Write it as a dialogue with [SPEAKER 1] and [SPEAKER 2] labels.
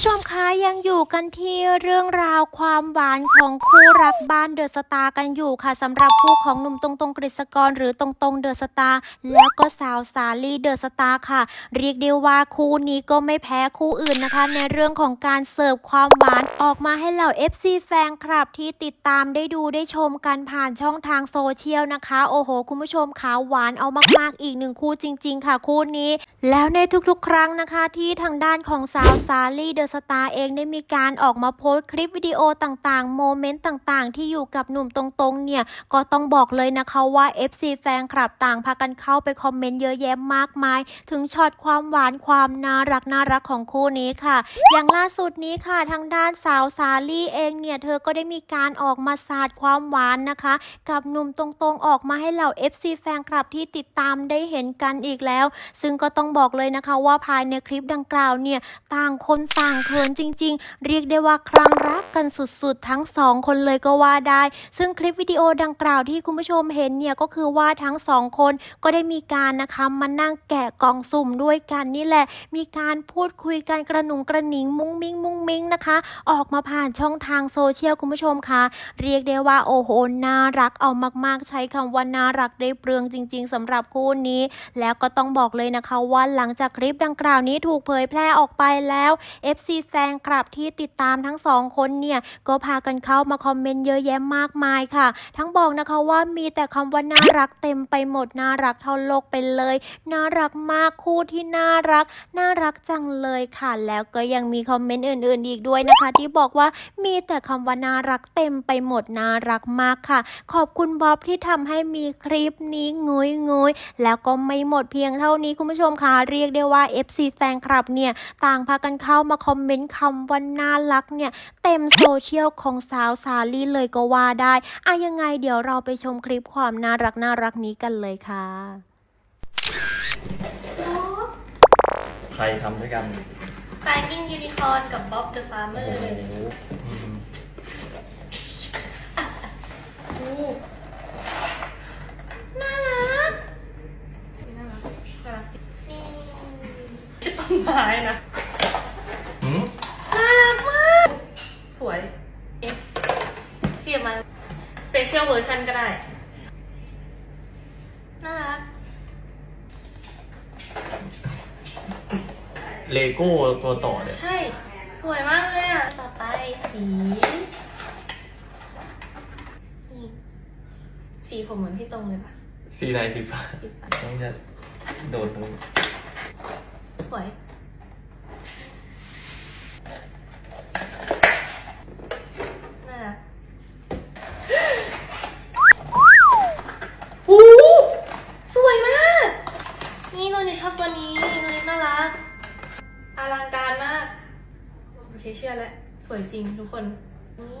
[SPEAKER 1] ผู้ชมคะยังอยู่กันที่เรื่องราวความหวานของคู่รักบ้านเดอะสตาร์กันอยู่ค่ะสำหรับคู่ของหนุ่มตรงตรงกฤษกร หรือตรงตรงเดอะสตาร์แล้วก็สาวสาลีเดอะสตาร์ค่ะ เรียกได้ว่าคู่นี้ก็ไม่แพ้คู่อื่นนะคะ ในเรื่องของการเสิร์ฟความหวานออกมาให้เหล่า FC แฟนคลับที่ติดตามได้ดูได้ชมกันผ่านช่องทางโซเชียลนะคะ โอ้โห คุณผู้ชมขาหวานเอามากๆอีกหนึ่งคู่จริง ๆ ค่ะ คู่นี้ แล้วในทุกๆ ครั้งนะคะ ที่ทางด้านของสาวสาลีเดอะสตาร์เองได้มีการออกมาโพสต์คลิปวิดีโอต่างๆ โมเมนต์ต่างๆ ที่อยู่กับหนุ่มตรงๆ เนี่ย ก็ต้องบอกเลยนะคะว่า FC แฟนคลับต่างพากันเข้าไปคอมเมนต์เยอะแยะมากมาย ถึงช็อตความหวานความน่ารักน่ารักของคู่นี้ค่ะ อย่างล่าสุดนี้ค่ะทางด้านสาวสาลี่เองเนี่ย เธอก็ได้มีการออกมาสาดความหวานนะคะ กับหนุ่มตรงๆ ออกมาให้เหล่า FC แฟนคลับที่ติดตามได้เห็นกันอีกแล้ว ซึ่งก็ต้องบอกเลยนะคะว่าภายในคลิปดังกล่าวเนี่ยต่างคนต่างเขินจริง ๆ เรียกได้ว่าครั้งรักกันสุดๆ ทั้งสองคนเลยก็ว่าได้ ซึ่งคลิปวิดีโอดังกล่าวที่คุณผู้ชมเห็นเนี่ยก็คือว่าทั้งสองคนก็ได้มีการนะคะมานั่งแกะกล่องสุ่มด้วยกันนี่แหละ มีการพูดคุยกันกระหนุงกระหนิงมุ้งมิ้งมุ้งมิ้งนะคะ ออกมาผ่านช่องทางโซเชียลคุณผู้ชมคะเรียกได้ว่าโอ้โหน่ารักเอามากๆ ใช้คำว่าน่ารักได้เปลืองจริง ๆสำหรับคู่นี้ แล้วก็ต้องบอกเลยนะคะว่าหลังจากคลิปดังกล่าวนี้ถูกเผยแพร่ออกไปแล้ว FC แฟนคลับที่ติดตามทั้งสองคนเนี่ยก็พากันเข้ามาคอมเมนต์เยอะแยะมากมายค่ะ ทั้งบอกนะคะว่ามีแต่คำว่าน่ารักเต็มไปหมดน่ารักเท่าโลกไปเลย น่ารักมากคู่ที่น่ารัก น่ารักจังเลยค่ะ แล้วก็ยังมีคอมเมนต์อื่น ๆ อีกด้วยนะคะ ที่บอกว่ามีแต่คำว่าน่ารักเต็มไปหมดน่ารักมากค่ะ ขอบคุณบ๊อบที่ทำให้มีคลิปนี้งุยงุยแล้วก็ไม่หมดเพียงเท่านี้คุณผู้ชมค่ะเรียกได้ว่า FC แฟนคลับเนี่ยต่างพากันเข้ามาคอมเมนต์คำว่าน่ารักเนี่ย เต็มโซเชียลของสาวสาลีเลยก็ว่าได้อะยังไงเดี๋ยวเราไปชมคลิปความน่ารักน่ารักนี้กันเลยค่ะ
[SPEAKER 2] ใครทำด้วยกัน
[SPEAKER 3] Finding Unicorn กับ Bob the
[SPEAKER 2] โอ้
[SPEAKER 3] Farmer
[SPEAKER 2] โหอืม
[SPEAKER 3] อู้น่ารักน่ารักน่ารักจริงนี่ชื่อต้นไม้นะ
[SPEAKER 2] หืม
[SPEAKER 3] น่ารักมาก สวย เอ๊ะเปลี่ยนมา Special Version ก็ได้ น่ารัก
[SPEAKER 2] เลโก้ตัวต่อเนี่ย
[SPEAKER 3] ใช่ สวยมากเลยอะ ต่อไปสีนี่สีผมเหมือนพี่ตรงเลยปะ
[SPEAKER 2] สีไหนสีฟ้า
[SPEAKER 3] สีฟ้า
[SPEAKER 2] ต้องจะโดดตรง
[SPEAKER 3] สวย น่ารักหูสวยมาก นี่โนนี่ ชอบตัวนี้โนนี่น่ารัก อลังการมาก โอเคเชื่อแล้ว สวยจริงทุกคนนี่